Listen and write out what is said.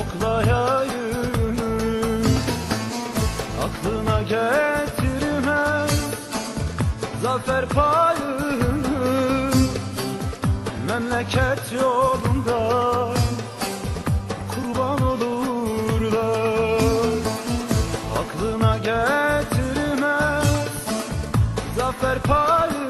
Oklayayını Aklına getirmez zafer payını. Memleket yolunda kurban olurlar. Aklına getirmez zafer payını